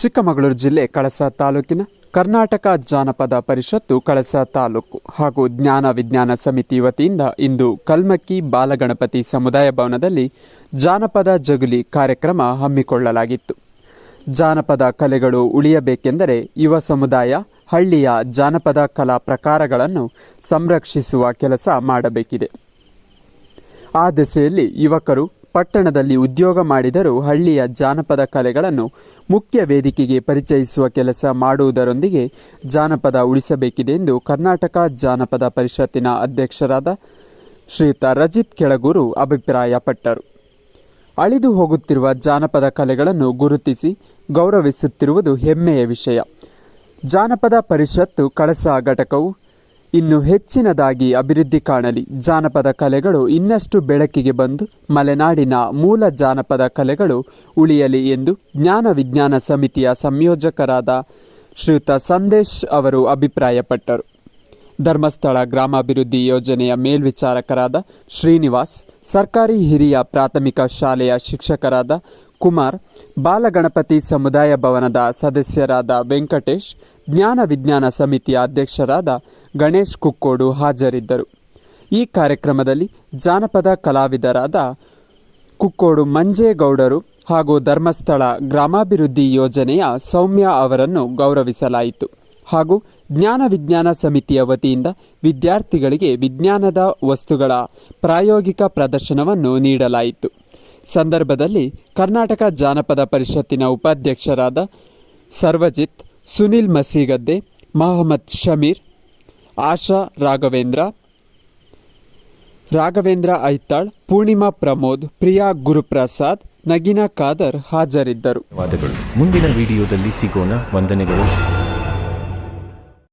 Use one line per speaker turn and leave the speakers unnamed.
ಚಿಕ್ಕಮಗಳೂರು ಜಿಲ್ಲೆ ಕಳಸ ತಾಲೂಕಿನ ಕರ್ನಾಟಕ ಜಾನಪದ ಪರಿಷತ್ತು ಕಳಸ ತಾಲೂಕು ಹಾಗೂ ಜ್ಞಾನ ವಿಜ್ಞಾನ ಸಮಿತಿ ವತಿಯಿಂದ ಇಂದು ಕಲ್ಮಕ್ಕಿ ಬಾಲಗಣಪತಿ ಸಮುದಾಯ ಭವನದಲ್ಲಿ ಜಾನಪದ ಜಗುಲಿ ಕಾರ್ಯಕ್ರಮ ಹಮ್ಮಿಕೊಳ್ಳಲಾಗಿತ್ತು. ಜಾನಪದ ಕಲೆಗಳು ಉಳಿಯಬೇಕೆಂದರೆ ಯುವ ಸಮುದಾಯ, ಹಳ್ಳಿಯ ಜಾನಪದ ಕಲಾ ಪ್ರಕಾರಗಳನ್ನು ಸಂರಕ್ಷಿಸುವ ಕೆಲಸ ಮಾಡಬೇಕಿದೆ. ಆ ದಿಸೆಯಲ್ಲಿ ಯುವಕರು ಪಟ್ಟಣದಲ್ಲಿ ಉದ್ಯೋಗ ಮಾಡಿದರೂ ಹಳ್ಳಿಯ ಜಾನಪದ ಕಲೆಗಳನ್ನು ಮುಖ್ಯ ವೇದಿಕೆಗೆ ಪರಿಚಯಿಸುವ ಕೆಲಸ ಮಾಡುವುದರೊಂದಿಗೆ ಜಾನಪದ ಉಳಿಸಬೇಕಿದೆ ಎಂದು ಕರ್ನಾಟಕ ಜಾನಪದ ಪರಿಷತ್ತಿನ ಅಧ್ಯಕ್ಷರಾದ ಶ್ರೀಯುತ ರಜಿತ್ ಕೆಳಗೂರು ಅಭಿಪ್ರಾಯಪಟ್ಟರು. ಅಳಿದು ಹೋಗುತ್ತಿರುವ ಜಾನಪದ ಕಲೆಗಳನ್ನು ಗುರುತಿಸಿ ಗೌರವಿಸುತ್ತಿರುವುದು ಹೆಮ್ಮೆಯ ವಿಷಯ. ಜಾನಪದ ಪರಿಷತ್ತು ಕಳಸ ಘಟಕವು ಇನ್ನು ಹೆಚ್ಚಿನದಾಗಿ ಅಭಿವೃದ್ಧಿ ಕಾಣಲಿ. ಜಾನಪದ ಕಲೆಗಳು ಇನ್ನಷ್ಟು ಬೆಳಕಿಗೆ ಬಂದು ಮಲೆನಾಡಿನ ಮೂಲ ಜಾನಪದ ಕಲೆಗಳು ಉಳಿಯಲಿ ಎಂದು ಜ್ಞಾನ ವಿಜ್ಞಾನ ಸಮಿತಿಯ ಸಂಯೋಜಕರಾದ ಶ್ರೀಯುತ ಸಂದೇಶ್ ಅವರು ಅಭಿಪ್ರಾಯಪಟ್ಟರು. ಧರ್ಮಸ್ಥಳ ಗ್ರಾಮಾಭಿವೃದ್ಧಿ ಯೋಜನೆಯ ಮೇಲ್ವಿಚಾರಕರಾದ ಶ್ರೀನಿವಾಸ್, ಸರ್ಕಾರಿ ಹಿರಿಯ ಪ್ರಾಥಮಿಕ ಶಾಲೆಯ ಶಿಕ್ಷಕರಾದ ಕುಮಾರ್ ಬಾಲಗಣಪತಿ ಸಮುದಾಯ ಭವನದ ಸದಸ್ಯರಾದ ವೆಂಕಟೇಶ್, ಜ್ಞಾನ ವಿಜ್ಞಾನ ಸಮಿತಿಯ ಅಧ್ಯಕ್ಷರಾದ ಗಣೇಶ್ ಕುಕ್ಕೋಡು ಹಾಜರಿದ್ದರು. ಈ ಕಾರ್ಯಕ್ರಮದಲ್ಲಿ ಜಾನಪದ ಕಲಾವಿದರಾದ ಕುಕ್ಕೋಡು ಮಂಜೇಗೌಡರು ಹಾಗೂ ಧರ್ಮಸ್ಥಳ ಗ್ರಾಮಾಭಿವೃದ್ಧಿ ಯೋಜನೆಯ ಸೌಮ್ಯ ಅವರನ್ನು ಗೌರವಿಸಲಾಯಿತು ಹಾಗೂ ಜ್ಞಾನ ವಿಜ್ಞಾನ ಸಮಿತಿಯ ವತಿಯಿಂದ ವಿದ್ಯಾರ್ಥಿಗಳಿಗೆ ವಿಜ್ಞಾನದ ವಸ್ತುಗಳ ಪ್ರಾಯೋಗಿಕ ಪ್ರದರ್ಶನವನ್ನು ನೀಡಲಾಯಿತು. ಸಂದರ್ಭದಲ್ಲಿ ಕರ್ನಾಟಕ ಜಾನಪದ ಪರಿಷತ್ತಿನ ಉಪಾಧ್ಯಕ್ಷರಾದ ಸರ್ವಜಿತ್, ಸುನಿಲ್ ಮಸೀಗದ್ದೆ, ಮಹಮ್ಮದ್ ಶಮೀರ್, ಆಶಾ ರಾಘವೇಂದ್ರ ರಾಘವೇಂದ್ರ ಐತಾಳ್, ಪೂರ್ಣಿಮಾ ಪ್ರಮೋದ್, ಪ್ರಿಯಾ ಗುರುಪ್ರಸಾದ್, ನಗಿನಾ ಖಾದರ್ ಹಾಜರಿದ್ದರು.
ಮುಂದಿನ ವಿಡಿಯೋದಲ್ಲಿ ಸಿಗೋಣ. ವಂದನೆಗಳು.